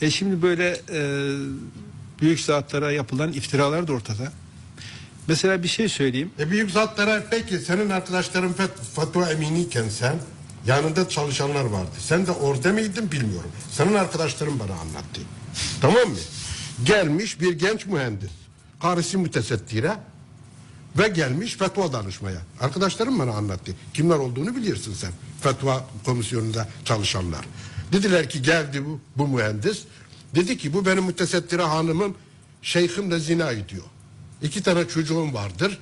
E şimdi böyle e, büyük zatlara yapılan iftiralar da ortada. Mesela bir şey söyleyeyim. E büyük zatlara peki senin arkadaşların fatva eminiyken sen yanında çalışanlar vardı. Sen de orada mıydın bilmiyorum. Senin arkadaşların bana anlattı. tamam mı? Gelmiş bir genç mühendis. Karısı mütesettire ve gelmiş fetva danışmaya. Arkadaşlarım bana anlattı. Kimler olduğunu biliyorsun sen. Fetva komisyonunda çalışanlar. Dediler ki geldi bu, bu mühendis. Dedi ki bu benim mütesettire hanımım şeyhimle zina ediyor. İki tane çocuğum vardır.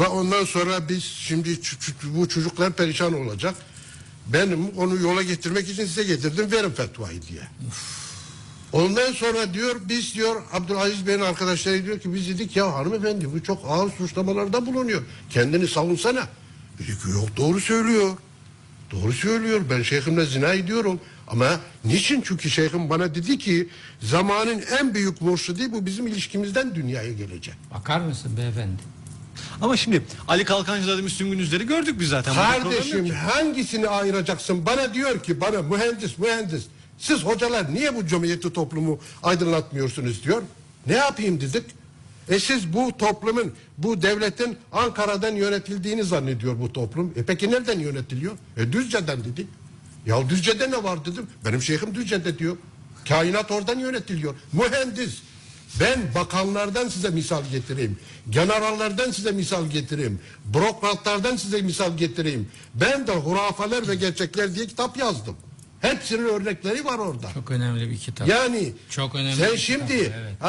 Ve ondan sonra biz şimdi bu çocuklar perişan olacak. Benim onu yola getirmek için size getirdim verin fetvayı diye. Ondan sonra diyor biz diyor Abdülaziz Bey'in arkadaşları diyor ki biz dedik ya hanımefendi bu çok ağır suçlamalarda bulunuyor. Kendini savunsana. Dedi ki yok doğru söylüyor. Doğru söylüyor ben şeyhimle zina ediyorum. Ama niçin? Çünkü şeyhim bana dedi ki zamanın en büyük murşidi bu bizim ilişkimizden dünyaya gelecek. Bakar mısın beyefendi? Ama şimdi Ali Kalkancılar'da Müslüm Gündüzler'i gördük biz zaten. Burada problem Kardeşim yok. hangisini ayıracaksın? Bana diyor ki bana mühendis mühendis. Siz hocalar niye bu cemiyeti toplumu aydınlatmıyorsunuz diyor. Ne yapayım dedik. E siz bu toplumun, bu devletin Ankara'dan yönetildiğini zannediyor bu toplum. E peki nereden yönetiliyor? E Düzce'den dedik. Ya Düzce'de ne var dedim. Benim şeyhim Düzce'de diyor. Kainat oradan yönetiliyor. Mühendis. Ben bakanlardan size misal getireyim. Generallerden size misal getireyim. Bürokratlardan size misal getireyim. Ben de hurafeler ve gerçekler diye kitap yazdım. Hepsinin örnekleri var orada. Çok önemli bir kitap. Yani Çok önemli sen bir kitap, şimdi evet.